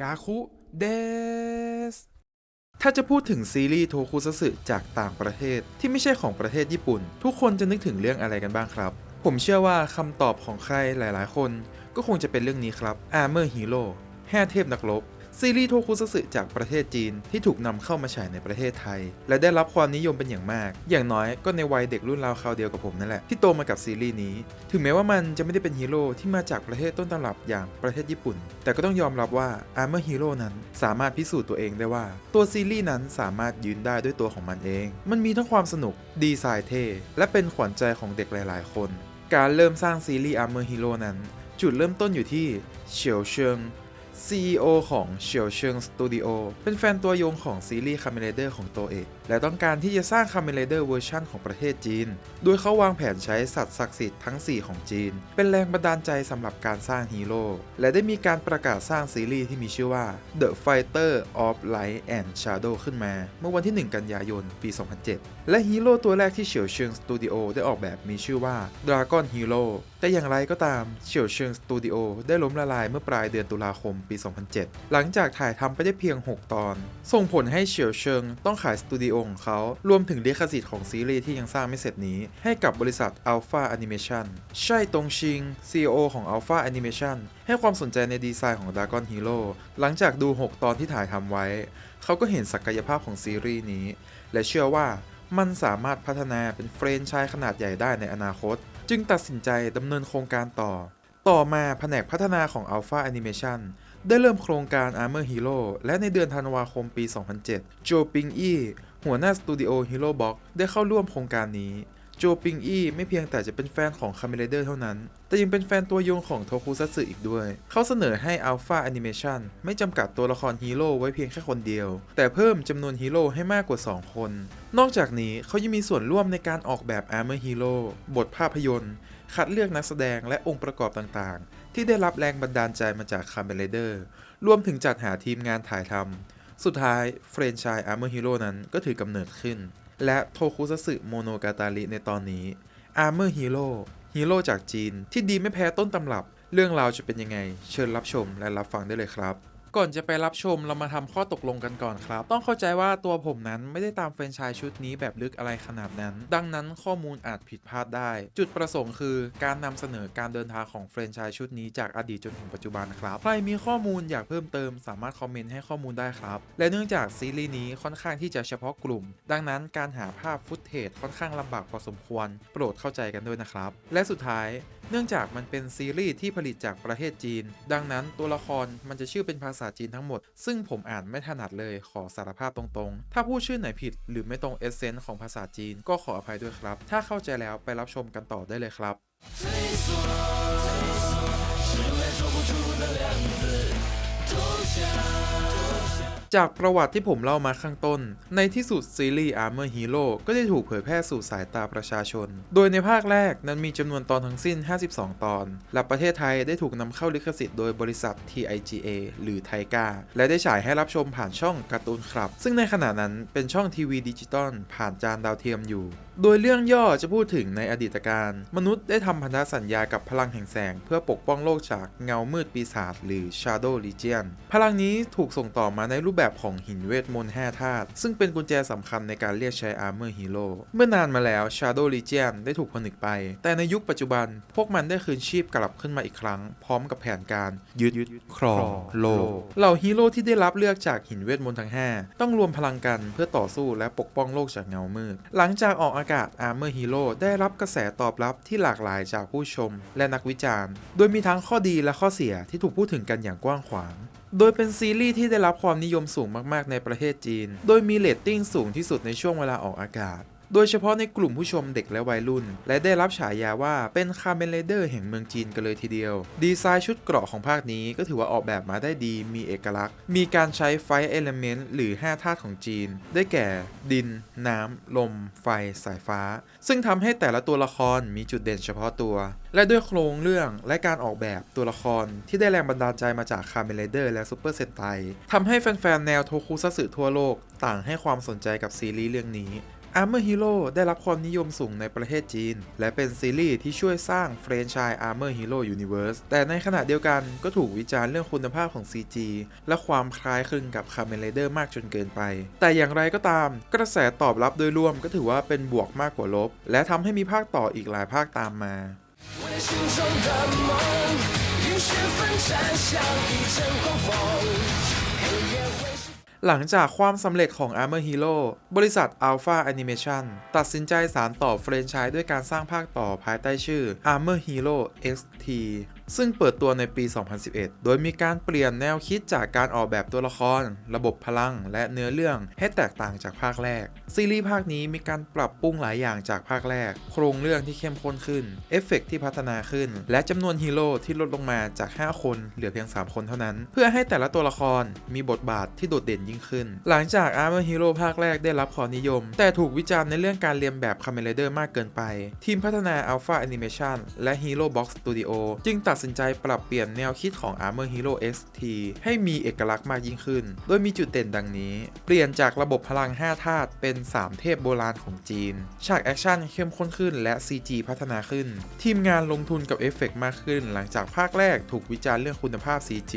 กาคุเดสถ้าจะพูดถึงซีรีส์โทคุซัสึจากต่างประเทศที่ไม่ใช่ของประเทศญี่ปุ่น ทุกคนจะนึกถึงเรื่องอะไรกันบ้างครับ ผมเชื่อว่าคำตอบของใครหลายๆ คน ก็คงจะเป็นเรื่องนี้ครับ Armor Hero แห่เทพนักรบ ซีรีส์โทคุซัตสึจากประเทศจีนที่ถูกนำเข้ามาฉายในประเทศไทย และได้รับความนิยมเป็นอย่างมาก อย่างน้อยก็ในวัยเด็กรุ่นราวคราวเดียวกับผมนั่นแหละที่โตมากับซีรีส์นี้ ถึงแม้ว่ามันจะไม่ได้เป็นฮีโร่ที่มาจากประเทศต้นตำรับอย่างประเทศญี่ปุ่น แต่ก็ต้องยอมรับว่า Armor Hero นั้นสามารถพิสูจน์ตัวเองได้ว่า ตัวซีรีส์นั้นสามารถยืนได้ด้วยตัวของมันเอง มันมีทั้งความสนุกดีไซน์เท่และเป็นขวัญใจของเด็กหลาย ๆ คน การเริ่มสร้างซีรีส์ Armor Hero นั้น จุดเริ่มต้นอยู่ที่เฉียวเชิง CEO ของเฉียวเชิงสตูดิโอเป็นแฟนตัวยงของซีรีส์คาเมเลเดอร์ของตัวเอกและต้องการที่จะสร้าง Kamen Rider เวอร์ชันของประเทศจีน โดยเขาวางแผนใช้สัตว์ศักดิ์สิทธิ์ทั้ง 4 ของจีน เป็นแรงบันดาลใจสำหรับการสร้างฮีโร่ และได้มีการประกาศสร้างซีรีส์ที่มีชื่อว่า The Fighter of Light and Shadow ขึ้นมา เมื่อวันที่ 1 กันยายน ปี 2007 และฮีโร่ตัวแรกที่เฉียวเชิงสตูดิโอได้ออกแบบมีชื่อว่า Dragon Hero แต่อย่างไรก็ตามเฉียวเชิงสตูดิโอได้ล้มละลายเมื่อปลายเดือนตุลาคมปี 2007 หลังจากถ่ายทำไปได้เพียง 6 ตอน ส่งผลให้เฉียวเชิงต้องขายสตูดิโอของเขา รวมถึงลิขสิทธิ์ของซีรีส์ที่ยังสร้างไม่เสร็จนี้ ให้กับบริษัท Alpha Animation ใช่ตงชิง CEO ของ Alpha Animation ให้ความสนใจในดีไซน์ของ Dragon Hero หลังจากดู 6 ตอนที่ถ่ายทำไว้ เขาก็เห็นศักยภาพของซีรีส์นี้ และเชื่อว่ามันสามารถพัฒนาเป็นเฟรนไชส์ขนาดใหญ่ได้ในอนาคต จึงตัดสินใจดำเนินโครงการต่อ ต่อมาแผนกพัฒนาของ Alpha Animation ได้เริ่มโครงการ Armor Hero และในเดือนธันวาคมปี 2007 โจปิงอี้ หัวหน้าสตูดิโอ Hero Box ได้เข้าร่วมโครงการนี้โจปิงอี้ไม่เพียงแต่จะเป็นแฟนของ Kamen Rider เท่านั้น แต่ยังเป็นแฟนตัวยงของโทคุซัตสึอีกด้วย เขาเสนอให้ Alpha Animation ไม่จำกัดตัวละครฮีโร่ไว้เพียงแค่คนเดียว แต่เพิ่มจำนวนฮีโร่ให้มากกว่า 2 คน นอกจากนี้เขายังมีส่วนร่วมในการออกแบบ Armor Hero บทภาพยนตร์ คัดเลือกนักแสดงและองค์ประกอบต่างๆ ที่ได้รับแรงบันดาลใจมาจาก Kamen Rider รวมถึงจัดหาทีมงานถ่ายทำ สุดท้ายเฟรนไชส์เมอร์ฮีโร่นั้นก็ถือกำเนิดขึ้น และโทคุซัสึโมโนกาตาริในตอนนี้อัมเมอร์ฮีโร่ฮีโร่จากจีนที่ดีไม่แพ้ต้นตำรับ เรื่องราวจะเป็นยังไง เชิญรับชมและรับฟังได้เลยครับ ก่อนจะไปรับชมเรามาทำข้อตกลงกันก่อนครับ ต้องเข้าใจว่าตัวผมนั้นไม่ได้ตามแฟรนไชส์ชุดนี้แบบลึกอะไรขนาดนั้น ดังนั้นข้อมูลอาจผิดพลาดได้ จุดประสงค์คือการนำเสนอการเดินทางของแฟรนไชส์ชุดนี้จากอดีตจนถึงปัจจุบันครับ ใครมีข้อมูลอยากเพิ่มเติมสามารถคอมเมนต์ให้ข้อมูลได้ครับ และเนื่องจากซีรีส์นี้ค่อนข้างที่จะเฉพาะกลุ่ม ดังนั้นการหาภาพฟุตเทจค่อนข้างลำบากพอสมควร โปรดเข้าใจกันด้วยนะครับ และสุดท้ายเนื่องจากมันเป็นซีรีส์ที่ผลิตจากประเทศจีน ดังนั้นตัวละครมันจะชื่อเป็นภาษาจีนทั้งหมด ซึ่งผมอ่านไม่ถนัดเลยขอสารภาพตรงๆ ถ้าพูดชื่อไหนผิดหรือไม่ตรงเอเซนส์ของภาษาจีนก็ขออภัยด้วยครับ ถ้าเข้าใจแล้วไปรับชมกันต่อได้เลยครับ จากประวัติที่ผมเล่ามาข้างต้น ในที่สุดซีรีส์ Armor Hero ก็ได้ถูกเผยแพร่สู่สายตาประชาชน โดยในภาคแรกนั้นมีจำนวนตอนทั้งสิ้น 52 ตอน และประเทศไทยได้ถูกนำเข้าลิขสิทธิ์โดยบริษัท TIGA หรือไทกาและได้ฉายให้รับชมผ่านช่องการ์ตูนครับ ซึ่งในขณะนั้นเป็นช่องทีวีดิจิตอลผ่านจานดาวเทียมอยู่ โดยเรื่องย่อจะพูดถึงในอดีตการ มนุษย์ได้ทำพันธสัญญากับพลังแห่งแสง เพื่อปกป้องโลกจากเงามืดปีศาจหรือ Shadow Legion พลังนี้ถูกส่งต่อมาในรูปแบบของหินเวทมนต์5ธาตุซึ่งเป็นกุญแจสำคัญในการเรียกใช้ Armor Hero เมื่อนานมาแล้ว Shadow Legion ได้ถูกผนึกไป แต่ในยุคปัจจุบันพวกมันได้คืนชีพกลับขึ้นมาอีกครั้ง พร้อมกับแผนการยึดครองโลกเหล่าฮีโร่ที่ได้รับเลือกจากหินเวทมนต์ทั้ง 5 ต้องรวมพลังกันเพื่อต่อสู้และปกป้องโลกจากเงามืด หลังจากออกอากาศ Armor Hero ได้รับกระแสตอบรับที่หลากหลายจากผู้ชมและนักวิจารณ์ โดยมีทั้งข้อดีและข้อเสียที่ถูกพูดถึงกันอย่างกว้างขวาง โดยเป็นซีรีส์ที่ได้รับความนิยมสูงมากๆในประเทศจีน โดยมีเรตติ้งสูงที่สุดในช่วงเวลาออกอากาศ โดยเฉพาะในกลุ่มผู้ชมเด็กและวัยรุ่น และได้รับฉายาว่าเป็นคาเมนเ r เดอร์แห่งเมืองจีนกันเลยทีเดียว ดีไซน์ชุดเกราะของภาคนี้ก็ถือว่าออกแบบมาได้ดีมีเอกลักษณ์ มีการใช้ไฟเอลเมนต์หรือ 5 ธาตุของจีน ได้แก่ ดิน น้ำ ลม ไฟ สายฟ้า ซึ่งทำให้แต่ละตัวละครมีจุดเด่นเฉพาะตัว และด้วยโครงเรื่องและการออกแบบตัวละครที่ได้แรงบันดาลใจมาจากคาเมนเ r เดอร์และซูเปอร์เซนไตทำให้แฟนๆแนวโทคุซัสึทั่วโลกต่างให้ความสนใจกับซีรีส์เรื่องนี้ Armor Hero ได้รับความนิยมสูงในประเทศจีน และเป็นซีรีส์ที่ช่วยสร้างแฟรนไชส์ Armor Hero Universe แต่ในขณะเดียวกันก็ถูกวิจารณ์เรื่องคุณภาพของ CG และความคล้ายคลึงกับ Kamen Rider มากจนเกินไป แต่อย่างไรก็ตาม กระแสตอบรับโดยรวมก็ถือว่าเป็นบวกมากกว่าลบ และทำให้มีภาคต่ออีกหลายภาคตามมา 为心中的梦，与血奋战像一阵狂风，黑夜会是。 หลังจากความสำเร็จของ Armor Hero บริษัท Alpha Animation ตัดสินใจสารต่อแฟรนไชส์ด้วยการสร้างภาคต่อภายใต้ชื่อ Armor Hero XT ซึ่งเปิดตัวในปี 2011 โดยมีการเปลี่ยนแนวคิดจากการออกแบบตัวละคร ระบบพลัง และเนื้อเรื่องให้แตกต่างจากภาคแรก ซีรีส์ภาคนี้มีการปรับปรุงหลายอย่างจากภาคแรก โครงเรื่องที่เข้มข้นขึ้น เอฟเฟกต์ที่พัฒนาขึ้น และจำนวนฮีโร่ที่ลดลงมาจาก 5 คน เหลือเพียง 3 คนเท่านั้น เพื่อให้แต่ละตัวละครมีบทบาทที่โดดเด่นยิ่งขึ้น หลังจาก Armor Hero ภาคแรกได้รับความนิยม แต่ถูกวิจารณ์ในเรื่องการเรียนแบบ Kamen Rider มากเกินไป ทีมพัฒนา Alpha Animation และ Hero Box Studio จึงตัดดสินใจปรับเปลี่ยนแนวคิดของ Armor Hero XT ให้มีเอกลักษณ์มากยิ่งขึ้น โดยมีจุดเด่นดังนี้ เปลี่ยนจากระบบพลัง 5 ธาตุเป็น 3 เทพโบราณของจีน ฉากแอคชั่นเข้มข้นขึ้นและ CG พัฒนาขึ้น ทีมงานลงทุนกับเอฟเฟกต์มากขึ้น หลังจากภาคแรกถูกวิจารณ์เรื่องคุณภาพ CG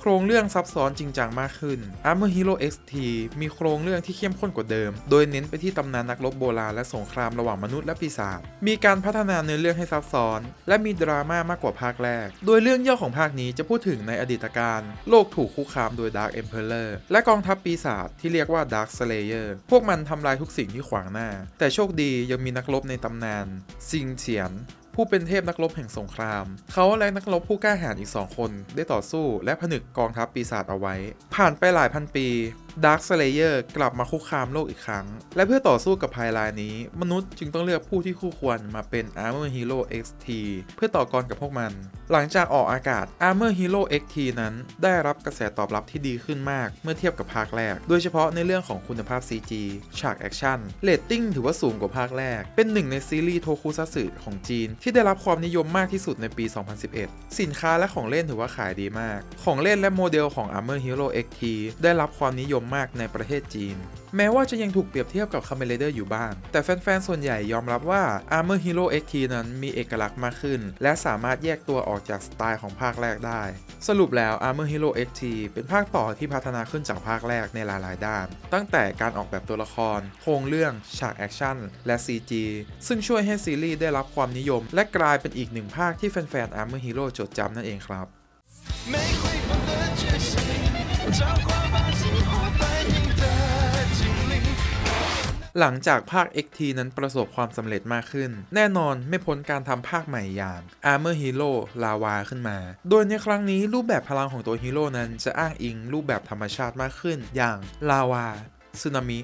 โครงเรื่องซับซ้อนจริงจังมากขึ้น Armor Hero XT มีโครงเรื่องที่เข้มข้นกว่าเดิม โดยเน้นไปที่ตำนานนักรบโบราณและสงครามระหว่างมนุษย์และปีศาจ มีการพัฒนาเนื้อเรื่องให้ซับซ้อน และมีดราม่ามากกว่าภาคแรกโดยเรื่องย่อของภาคนี้จะพูดถึงในอดีตการโลกถูกคุกคามโดย Dark Emperor และกองทัพปีศาจที่เรียกว่า Dark Slayer พวกมันทำลายทุกสิ่งที่ขวางหน้า แต่โชคดียังมีนักรบในตำนานซิงเฉียนผู้เป็นเทพนักรบแห่งสงคราม เขาและนักรบผู้กล้าหาญอีกสองคน ได้ต่อสู้และผนึกกองทัพปีศาจเอาไว้ ผ่านไปหลายพันปี Dark Slayer กลับมาคุกคามโลกอีกครั้ง และเพื่อต่อสู้กับภัยรายนี้ มนุษย์จึงต้องเลือกผู้ที่คู่ควรมาเป็น Armor Hero XT เพื่อต่อกรกับพวกมัน หลังจากออกอากาศ Armor Hero XT นั้นได้รับกระแสตอบรับที่ดีขึ้นมากเมื่อเทียบกับภาคแรก โดยเฉพาะในเรื่องของคุณภาพ CG ฉากแอคชั่นเรตติ้งถือว่าสูงกว่าภาคแรก เป็นหนึ่งในซีรีส์โทคุซัตสึของจีน ที่ได้รับความนิยมมากที่สุดในปี 2011 สินค้าและของเล่นถือว่าขายดีมาก ของเล่นและโมเดลของ Armor Hero XT ได้รับความนิยมากในประเทศจีน แม้ว่าจะยังถูกเปรียบเทียบกับ Kamen Rider อยู่บ้าง แต่แฟนๆ ส่วนใหญ่ยอมรับว่า Armor Hero XT นั้นมีเอกลักษณ์มากขึ้น และสามารถแยกตัวออกจากสไตล์ของภาคแรกได้ สรุปแล้ว Armor Hero XT เป็นภาคต่อที่พัฒนาขึ้นจากภาคแรกในหลายๆ ด้าน ตั้งแต่การออกแบบตัวละคร โครงเรื่อง ฉากแอคชั่น และ CG ซึ่งช่วยให้ซีรีส์ได้รับความนิยม และกลายเป็นอีกหนึ่งภาคที่แฟนๆ Armor Hero จดจำนั่นเองครับ 没回放的决心，召唤把激活 หลังจากภาค XT นั้นประสบความสำเร็จมากขึ้น แน่นอนไม่พ้นการทำภาคใหม่อย่าง Armor Hero Lava ขึ้นมา โดยในครั้งนี้รูปแบบพลังของตัวฮีโร่นั้นจะอ้างอิงรูปแบบธรรมชาติมากขึ้น อย่างลาวาสึนามิ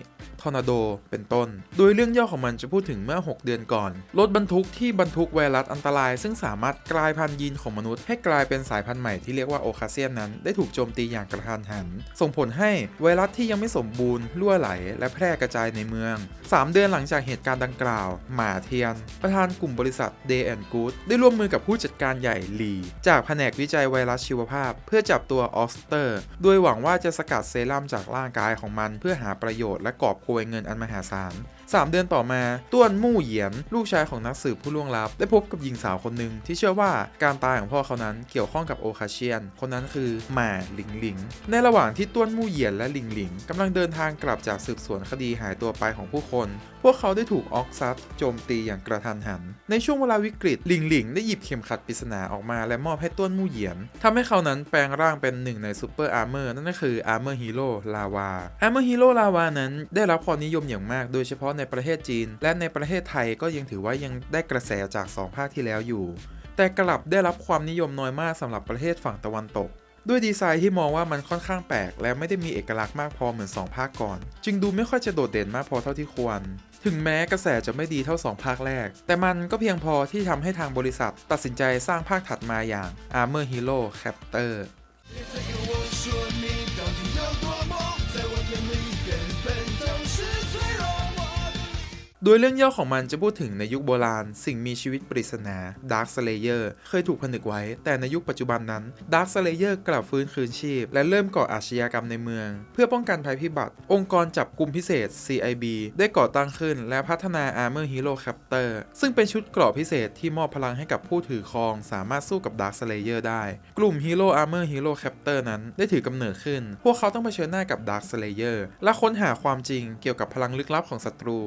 อร์นาโด เป็นต้น โดยเรื่องย่อของมันจะพูดถึงเมื่อ 6 เดือนก่อน รถบรรทุกที่บรรทุกไวรัสอันตราย ซึ่งสามารถกลายพันธุ์ยีนของมนุษย์ให้กลายเป็นสายพันธุ์ใหม่ที่เรียกว่าโอคาเซียนนั้นได้ถูกโจมตีอย่างกระทันหัน ส่งผลให้ไวรัสที่ยังไม่สมบูรณ์รั่วไหล และแพร่กระจายในเมือง 3 เดือนหลังจากเหตุการณ์ดังกล่าว หมาเทียน ประธานกลุ่มบริษัท Day and Good ได้ร่วมมือกับผู้จัดการใหญ่ลี จากแผนกวิจัยไวรัสชีวภาพ เพื่อจับตัวออสเตอร์ โดยหวังว่าจะสกัดเซรั่มจากร่างกายของมัน เพื่อหาประโยชน์และกอบโกยเงินอันมหาศาล 3 เดือนต่อมาต้วนมู่เหยียน ลูกชายของนักสืบผู้ล่วงลับ ได้พบกับหญิงสาวคนหนึ่งที่เชื่อว่าการตายของพ่อเขานั้นเกี่ยวข้องกับโอคาเชียน คนนั้นคือหมาหลิงหลิง ในระหว่างที่ต้วนมู่เหยียนและหลิงหลิงกำลังเดินทางกลับจากสืบสวนคดีหายตัวไปของผู้คน พวกเขาได้ถูกออกซัดโจมตีอย่างกระทันหัน ในช่วงเวลาวิกฤตหลิงหลิงได้หยิบเข็มขัดปริศนาออกมาและมอบให้ต้วนมู่เหยียนทำให้เขานั้นแปลงร่างเป็นหนึ่งในซูเปอร์อาร์เมอร์นั่นก็คืออาร์เมอร์ฮีโร่ลาวาอาร์เมอร์ฮีโร่ลาวานั้นได้รับความนิยมอย่างมากโดยเฉพาะในประเทศจีน และในประเทศไทยก็ยังถือว่ายังได้กระแสจาก 2 ภาคที่แล้วอยู่ แต่กลับได้รับความนิยมน้อยมากสำหรับประเทศฝั่งตะวันตก ด้วยดีไซน์ที่มองว่ามันค่อนข้างแปลก และไม่ได้มีเอกลักษณ์มากพอเหมือน 2 ภาคก่อน จึงดูไม่ค่อยจะโดดเด่นมากพอเท่าที่ควรถึงแม้กระแสจะไม่ดีเท่า 2 ภาคแรก แต่มันก็เพียงพอที่ทำให้ทางบริษัท ตัดสินใจสร้างภาคถัดมาอย่าง Armor Hero Captor โดยเรื่องย่อของมันจะพูดถึงในยุคโบราณ สิ่งมีชีวิตปริศนา Dark Slayer เคยถูกผนึกไว้ แต่ในยุคปัจจุบันนั้น Dark Slayer กลับฟื้นคืนชีพ และเริ่มก่ออาชญากรรมในเมือง เพื่อป้องกันภัยพิบัติ องค์กรจับกลุ่มพิเศษ CIB ได้ก่อตั้งขึ้น และพัฒนา Armor Hero Captor ซึ่งเป็นชุดเกราะพิเศษที่มอบพลังให้กับผู้ถือครอง สามารถสู้กับ Dark Slayer ได้ กลุ่ม Hero Armor Hero Captor นั้นได้ถือกำเนิดขึ้น พวกเขาต้องเผชิญหน้ากับ Dark Slayer และค้นหาความจริงเกี่ยวกับพลังลึกลับของศัตรู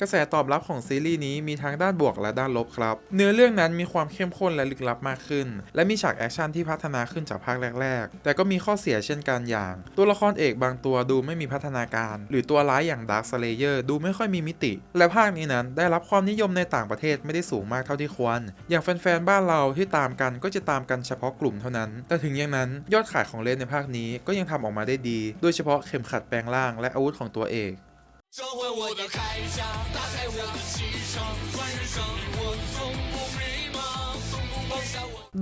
กระแสตอบรับของซีรีส์นี้มีทั้งด้านบวกและด้านลบครับ เนื้อเรื่องนั้นมีความเข้มข้นและลึกลับมากขึ้น และมีฉากแอคชั่นที่พัฒนาขึ้นจากภาคแรก ๆ แต่ก็มีข้อเสียเช่นกันอย่าง ตัวละครเอกบางตัวดูไม่มีพัฒนาการ หรือตัวร้ายอย่าง Dark Slayer ดูไม่ค่อยมีมิติ และภาคนี้นั้นได้รับความนิยมในต่างประเทศไม่ได้สูงมากเท่าที่ควร อย่างแฟนๆบ้านเราที่ตามกันก็จะตามกันเฉพาะกลุ่มเท่านั้น แต่ถึงอย่างนั้นยอดขายของเล่นในภาคนี้ก็ยังทำออกมาได้ดี โดยเฉพาะเข็มขัดแปลงร่างและอาวุธของตัวเอก 召唤我的铠甲，打开我的气场，换人生，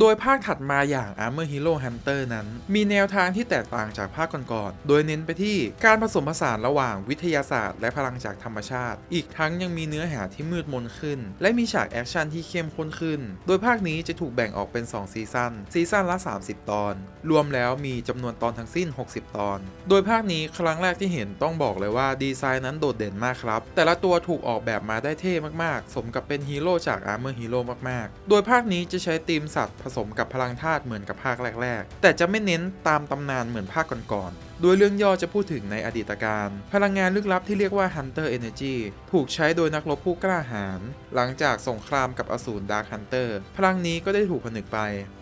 โดยภาคถัดมาอย่าง Armor Hero Hunter นั้น มีแนวทางที่แตกต่างจากภาคก่อนๆ โดยเน้นไปที่การผสมผสานระหว่างวิทยาศาสตร์และพลังจากธรรมชาติ อีกทั้งยังมีเนื้อหาที่มืดมนขึ้น และมีฉากแอคชั่นที่เข้มข้นขึ้น โดยภาคนี้จะถูกแบ่งออกเป็น 2 ซีซั่น ซีซั่นละ 30 ตอน รวมแล้วมีจำนวนตอนทั้งสิ้น 60 ตอน โดยภาคนี้ครั้งแรกที่เห็นต้องบอกเลยว่าดีไซน์นั้นโดดเด่นมากครับ แต่ละตัวถูกออกแบบมาได้เท่มากๆ สมกับเป็นฮีโร่จาก Armor Hero มากๆ โดยภาคนี้จะใช้ธีมสัตว์ผสมกับพลังธาตุเหมือนกับภาคแรก ๆ แต่จะไม่เน้นตามตำนานเหมือนภาคก่อนๆ โดยเรื่องย่อจะพูดถึงในอดีตการ พลังงานลึกลับที่เรียกว่า Hunter Energy ถูกใช้โดยนักรบผู้กล้าหาญหลังจากสงครามกับอสูร Dark Hunter พลังนี้ก็ได้ถูกผนึกไป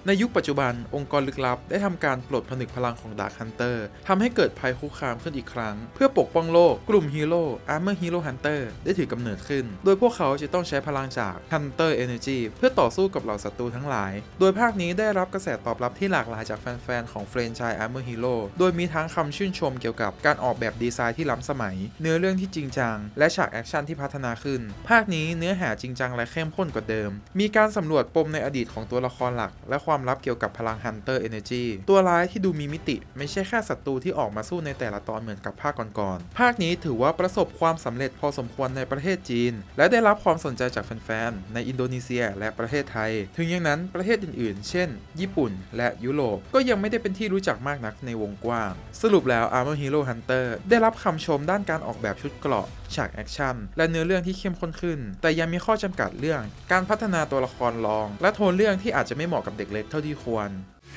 ในยุคปัจจุบันองค์กรลึกลับได้ทำการปลดผนึกพลังของ Dark Hunter ทำให้เกิดภัยคุกคามขึ้นอีกครั้ง เพื่อปกป้องโลกกลุ่มฮีโร่ Armor Hero Hunter ได้ถือกำเนิดขึ้น โดยพวกเขาจะต้องใช้พลังจาก Hunter Energy เพื่อต่อสู้กับเหล่าศัตรูทั้งหลาย โดยภาคนี้ได้รับกระแสตอบรับที่หลากหลายจากแฟนๆของเฟรนไชส์ Armor Hero โดยมีทั้งคำชื่นชมเกี่ยวกับการออกแบบดีไซน์ที่ล้ำสมัย เนื้อเรื่องที่จริงจัง และฉากแอคชั่นที่พัฒนาขึ้น ภาคนี้เนื้อหาจริงจังและเข้มข้นกว่าเดิม มีการสำรวจปมในอดีตของตัวละครหลัก และความลับเกี่ยวกับพลัง Hunter Energy ตัวร้ายที่ดูมีมิติ ไม่ใช่แค่ศัตรูที่ออกมาสู้ในแต่ละตอนเหมือนกับภาคก่อนๆ ภาคนี้ถือว่าประสบความสำเร็จพอสมควรในประเทศจีน และได้รับความสนใจจากแฟนๆ ในอินโดนีเซียและประเทศไทย ถึงอย่างนั้นประเทศอื่นๆ เช่น ญี่ปุ่น และยุโรปก็ยังไม่ได้เป็นที่รู้จักมากนักในวงกว้างสรุปแล้ว Armor Hero Hunter ได้รับคำชมด้านการออกแบบชุดเกราะ ฉากแอคชั่น และเนื้อเรื่องที่เข้มข้นขึ้น แต่ยังมีข้อจำกัดเรื่อง การพัฒนาตัวละครรอง และโทนเรื่องที่อาจจะไม่เหมาะกับเด็กเล็กเท่าที่ควร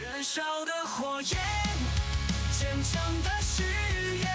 燃烧的火焰，坚强的誓言，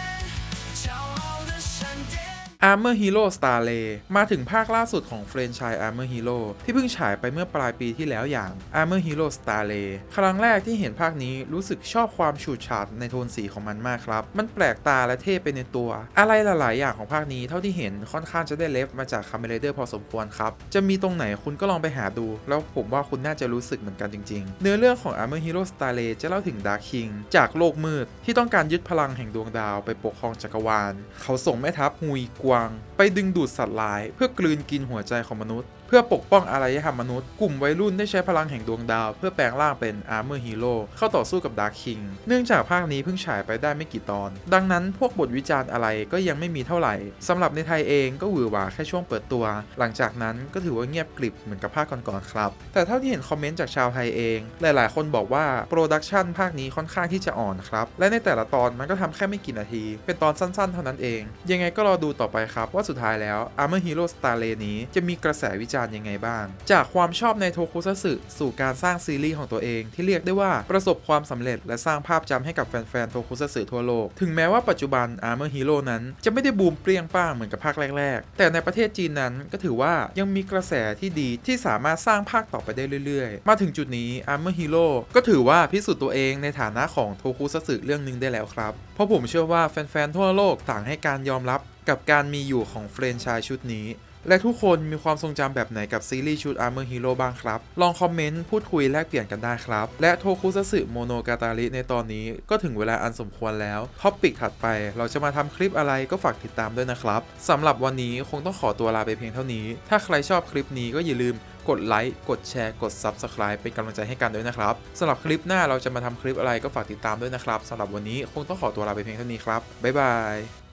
骄傲的闪电。 Armor Hero Star r a y มาถึงภาคล่าสุดของเฟรนไชส์ Armor Hero ที่เพิ่งฉายไปเมื่อปลายปีที่แล้วอย่าง Armor Hero Star r a y ครั้งแรกที่เห็นภาคนี้รู้สึกชอบความฉูดฉาดในโทนสีของมันมากครับ มันแปลกตาและเท่ไปในตัว อะไรหลาย ๆ อย่างของภาคนี้เท่าที่เห็นค่อนข้างจะได้เลฟมาจากคาเมเ r เดอร์พอสมควรครับ จะมีตรงไหนคุณก็ลองไปหาดู แล้วผมว่าคุณน่าจะรู้สึกเหมือนกันจริง ๆ เนื้อเรื่องของ Armor Hero Star r a y จะเล่าถึง Dark King จากโลกมืดที่ต้องการยึดพลังแห่งดวงดาวไปปกครองจักรวาล เขาส่งแม่ทัพฮุยกวาง ไปดึงดูดสัตว์ร้าย เพื่อกลืนกินหัวใจของมนุษย์ เพื่อปกป้องอารยธรรมมนุษย์ กลุ่มวัยรุ่นได้ใช้พลังแห่งดวงดาว เพื่อแปลงร่างเป็น Armor Hero เข้าต่อสู้กับ Dark King เนื่องจากภาคนี้เพิ่งฉายไปได้ไม่กี่ตอน ดังนั้นพวกบทวิจารณ์อะไรก็ยังไม่มีเท่าไหร่สำหรับในไทยเองก็หวือหวาแค่ช่วงเปิดตัว หลังจากนั้นก็ถือว่าเงียบกริบเหมือนกับภาคก่อนๆครับ แต่เท่าที่เห็นคอมเมนต์จากชาวไทยเอง หลายๆ คนบอกว่าโปรดักชันภาคนี้ค่อนข้างที่จะอ่อนครับ และในแต่ละตอนมันก็ทำแค่ไม่กี่นาที เป็นตอนสั้นๆ เท่านั้นเอง ยังไงก็รอดูต่อไปครับว่าสุดท้ายแล้ว Armor Hero Star r a y นี้จะมีกระแสวิจารณ์ยังไงบ้าง จากความชอบในโทคุซัสึสู่การสร้างซีรีส์ของตัวเองที่เรียกได้ว่าประสบความสำเร็จ และสร้างภาพจำให้กับแฟนๆโทคุซัสึทั่วโลก ถึงแม้ว่าปัจจุบัน Armor Hero นั้นจะไม่ได้บูมเปรี้ยงป้างเหมือนกับภาคแรก ๆ แต่ในประเทศจีนนั้นก็ถือว่ายังมีกระแสที่ดีที่สามารถสร้างภาคต่อไปได้เรื่อยๆ มาถึงจุดนี้ Armor Hero ก็ถือว่าพิสูจน์ตัวเองในฐานะของโทคุซัสึเรื่องหนึ่งได้แล้วครับ เพราะผมเชื่อว่าแฟนๆทั่วโลกต่างให้การยอมรับกับการมีอยู่ของเฟรนไชส์ชุดนี้ และทุกคนมีความทรงจำแบบไหนกับซีรีส์ชุด Armor Hero บ้างครับ ลองคอมเมนต์พูดคุยแลกเปลี่ยนกันได้ครับ และโทคุซัสึโมโนกาตาริในตอนนี้ก็ถึงเวลาอันสมควรแล้วท็อปปิกถัดไปเราจะมาทำคลิปอะไรก็ฝากติดตามด้วยนะครับสำหรับวันนี้คงต้องขอตัวลาไปเพียงเท่านี้ ถ้าใครชอบคลิปนี้ก็อย่าลืมกดไลค์ กดแชร์ กด Subscribe เป็นกำลังใจให้กันด้วยนะครับสำหรับคลิปหน้าเราจะมาทำคลิปอะไรก็ฝากติดตามด้วยนะครับสำหรับวันนี้คงต้องขอตัวลาไปเพียงเท่านี้ครับ บ๊ายบาย